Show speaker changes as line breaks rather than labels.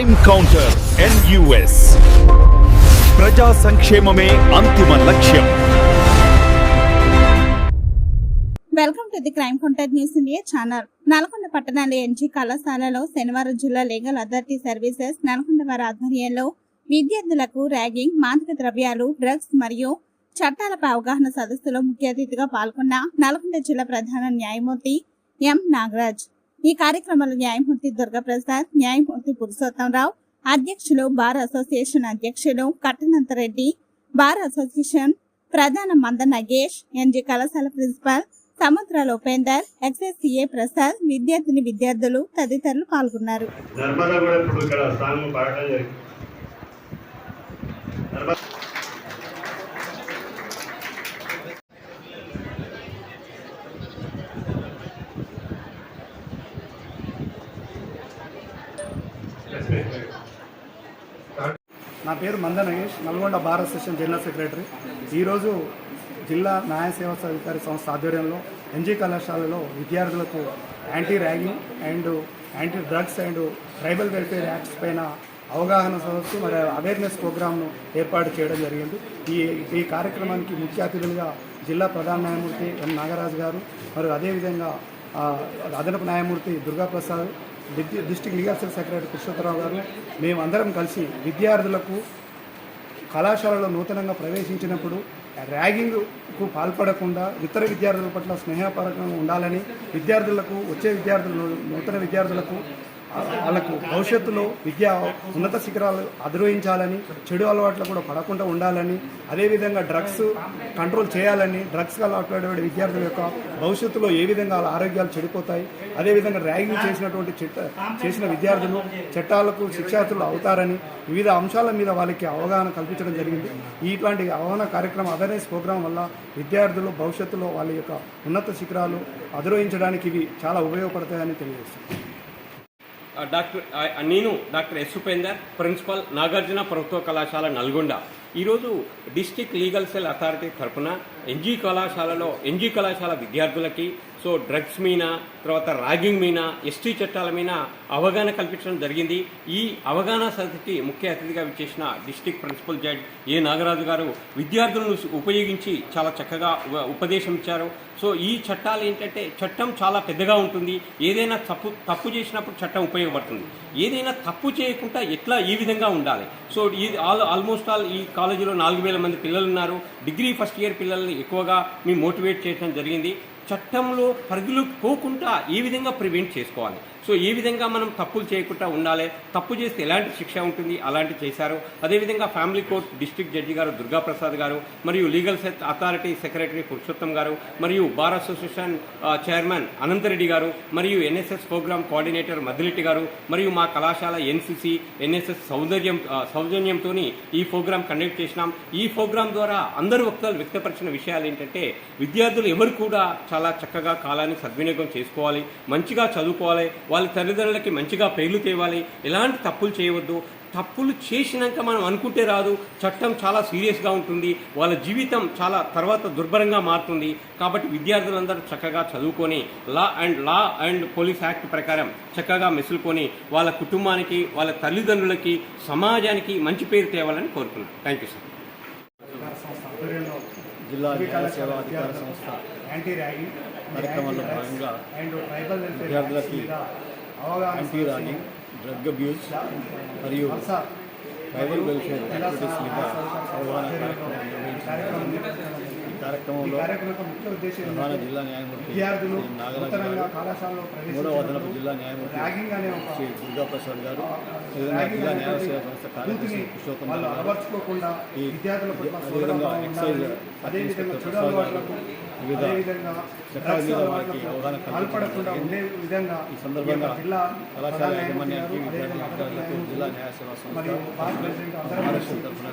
Crime counter NUS ప్రజా సంక్షేమమే అంతిమ లక్ష్యం.
Welcome to the crime counter news India channel. Nalgonda పట్టణాల ఎన్జీ కళాశాలలో శనివారం జిల్లా లీగల్ అథారిటీ సర్వీసెస్ నల్గొండ వారి ఆధ్వర్యంలో విద్యార్థులకు ర్యాగింగ్ మాదక ద్రవ్యాలు డ్రగ్స్ మరియు చట్టాలపై అవగాహన సదస్సులో ముఖ్య అతిథిగా పాల్గొన్న నల్గొండ జిల్లా ప్రధాన న్యాయమూర్తి ఎం నాగరాజ్. ఈ కార్యక్రమంలో న్యాయమూర్తి దుర్గాప్రసాద్ న్యాయమూర్తి పురుషోత్తంరావు అధ్యక్షులు బార్ అసోసియేషన్ అధ్యక్షులు కట్టనంతరెడ్డి బార్ అసోసియేషన్ ప్రధాన మంద నగేష్ ఎన్జి కళాశాల ప్రిన్సిపాల్ సముద్రాల ఉపేందర్ ఎక్స్ఎస్సీఏ ప్రసాద్ విద్యార్థిని విద్యార్థులు తదితరులు పాల్గొన్నారు.
నా పేరు Manda Nagesh Nalgonda Bharat session general secretary. ఈరోజు జిల్లా న్యాయ సేవా అధికారి సంస్థ ఆధ్వర్యంలో ఎన్జీ కళాశాలలో విద్యార్థులకు anti ragging and anti drugs and tribal welfare acts పైన అవగాహన సదస్సు మరియు అవేర్నెస్ ప్రోగ్రామ్ను ఏర్పాటు చేయడం జరిగింది. ఈ ఈ కార్యక్రమానికి ముఖ్య అతిథులుగా జిల్లా ప్రధాన న్యాయమూర్తి ఎం నాగరాజు గారు మరియు అదేవిధంగా అదనపు న్యాయమూర్తి Durgaprasad district legal cell secretary Krishnottarao గారు మేమందరం కలిసి విద్యార్థులకు కళాశాలలో నూతనంగా ప్రవేశించినప్పుడు ర్యాగింగ్కు పాల్పడకుండా ఇతర విద్యార్థుల పట్ల స్నేహపరకంగా ఉండాలని విద్యార్థులకు వచ్చే విద్యార్థులు నూతన విద్యార్థులకు వాళ్ళకు భవిష్యత్తులో విద్య ఉన్నత శిఖరాలు అధిరోహించాలని చెడు అలవాట్లు కూడా పడకుండా ఉండాలని అదేవిధంగా డ్రగ్స్ కంట్రోల్ చేయాలని డ్రగ్స్ అలవాటు విద్యార్థుల యొక్క భవిష్యత్తులో ఏ విధంగా వాళ్ళ ఆరోగ్యాలు చెడిపోతాయి అదేవిధంగా ర్యాగింగ్ చేసినటువంటి చట్ట చేసిన విద్యార్థులు చట్టాలకు శిక్షార్థులు అవుతారని వివిధ అంశాల మీద వాళ్ళకి అవగాహన కల్పించడం జరిగింది. ఇట్లాంటి అవగాహన కార్యక్రమం అవేర్నెస్ ప్రోగ్రాం వల్ల విద్యార్థులు భవిష్యత్తులో వాళ్ళ యొక్క ఉన్నత శిఖరాలు అధిరోహించడానికి ఇవి చాలా ఉపయోగపడతాయని తెలియజేస్తుంది
డాక్టర్ నేను doctor S Upender principal Nagarjuna ప్రభుత్వ కళాశాల నల్గొండ. ఈరోజు డిస్టిక్ లీగల్ సెల్ అథారిటీ తరఫున ఎన్జీ కళాశాలలో ఎన్జీ కళాశాల విద్యార్థులకి సో డ్రగ్స్ మీద తర్వాత ర్యాగింగ్ మీద ఎస్టీ చట్టాల మీద అవగాహన కల్పించడం జరిగింది. ఈ అవగాహన సదస్సుకి ముఖ్య అతిథిగా విచ్చేసిన district principal judge A Nagaraju గారు విద్యార్థులను ఉపయోగించి చాలా చక్కగా ఉపదేశం ఇచ్చారు. సో ఈ చట్టాలు ఏంటంటే చట్టం చాలా పెద్దగా ఉంటుంది. ఏదైనా తప్పు తప్పు చేసినప్పుడు చట్టం ఉపయోగపడుతుంది. ఏదైనా తప్పు చేయకుండా ఎట్లా ఈ విధంగా ఉండాలి? సో ఈ ఆల్ ఆల్మోస్ట్ ఆల్ ఈ కాలేజీలో నాలుగు వేల మంది పిల్లలు ఉన్నారు. డిగ్రీ ఫస్ట్ ఇయర్ పిల్లల్ని ఎక్కువగా మేము మోటివేట్ చేయడం జరిగింది. చట్టంలో పరిధిలో పోకుండా ఏ విధంగా ప్రివెంట్ చేసుకోవాలి. సో ఈ విధంగా మనం తప్పులు చేయకుండా ఉండాలి. తప్పు చేస్తే ఎలాంటి శిక్ష ఉంటుంది? అలాంటి చేశారు. అదేవిధంగా ఫ్యామిలీ కోర్ట్ డిస్ట్రిక్ట్ జడ్జి గారు దుర్గాప్రసాద్ గారు మరియు legal cell authority secretary Purushottam గారు మరియు బార్ అసోసియేషన్ చైర్మన్ అనంతరెడ్డి గారు మరియు ఎన్ఎస్ఎస్ ప్రోగ్రామ్ కోఆర్డినేటర్ మదిలిట్టి గారు మరియు మా కళాశాల ఎన్సిసి ఎన్ఎస్ఎస్ సౌందర్యం సౌజన్యంతో ఈ ప్రోగ్రామ్ కండక్ట్ చేసినాం. ఈ ప్రోగ్రామ్ ద్వారా అందరూ వక్తలు వ్యక్తపరిచిన విషయాలు ఏంటంటే విద్యార్థులు ఎవరు కూడా చాలా చక్కగా కాలాన్ని సద్వినియోగం చేసుకోవాలి మంచిగా చదువుకోవాలి వాళ్ళ వాళ్ళ తల్లిదండ్రులకి మంచిగా పేర్లు తేవాలి ఎలాంటి తప్పులు చేయవద్దు. తప్పులు చేసినాక మనం అనుకుంటే రాదు. చట్టం చాలా సీరియస్గా ఉంటుంది. వాళ్ళ జీవితం చాలా తర్వాత దుర్భరంగా మారుతుంది. కాబట్టి విద్యార్థులందరూ చక్కగా చదువుకొని law and law and police act ప్రకారం చక్కగా మెసులుకొని వాళ్ళ కుటుంబానికి వాళ్ళ తల్లిదండ్రులకి సమాజానికి మంచి పేరు తేవాలని కోరుకున్నాను థ్యాంక్ యూ సార్.
జిల్లా
డిగ్రీ
న్యాయ సేవా
కళాశాల
అధికార
విద్యార్థులకు
సంస్థ
యాంటీ ర్యాగింగ్
కార్యక్రమంలో
యాంటీ డ్రగ్స్
భాగంగా
అండ్ ట్రైబల్ వెల్ఫేర్
విద్యార్థులకి
యాక్ట్స్ మీద అవగాహన
యాంటీ ర్యాగింగ్ డ్రగ్ అబ్యూస్ మరియు
వరుస
ట్రైబల్ వెల్ఫేర్
జిల్లా
యాక్టివిటీస్ మీద
న్యాయ సహకార
అవగాహన
ఆధ్వర్యంలో ఈ కార్యక్రమం నిర్వహించడం జరిగింది.
ఈ
ఈ
కార్యక్రమంలో ప్రధాన జిల్లా న్యాయమూర్తి నాగరాజు గారు మూడవ అదనపు జిల్లా న్యాయమూర్తి శ్రీ దుర్గాప్రసాద్ గారు అదేవిధంగా
ర్యాగింగ్
జిల్లా న్యాయ సేవా సంస్థ కార్యదర్శి
పూర్తిని
పురుషోత్తం
వాళ్ళు
గారు
అలవర్చుకోకుండా
ఈ అదేవిధంగా ఎక్సైజ్ ప్రసాద్ గారు వివిధ చట్టాల మీద వారికి అవగాహన కల్పించడం ఈ సందర్భంగా కళాశాల యాజమాన్యానికి
గారు,
విద్యార్థులకు జిల్లా న్యాయ సేవా సంస్థ తరఫున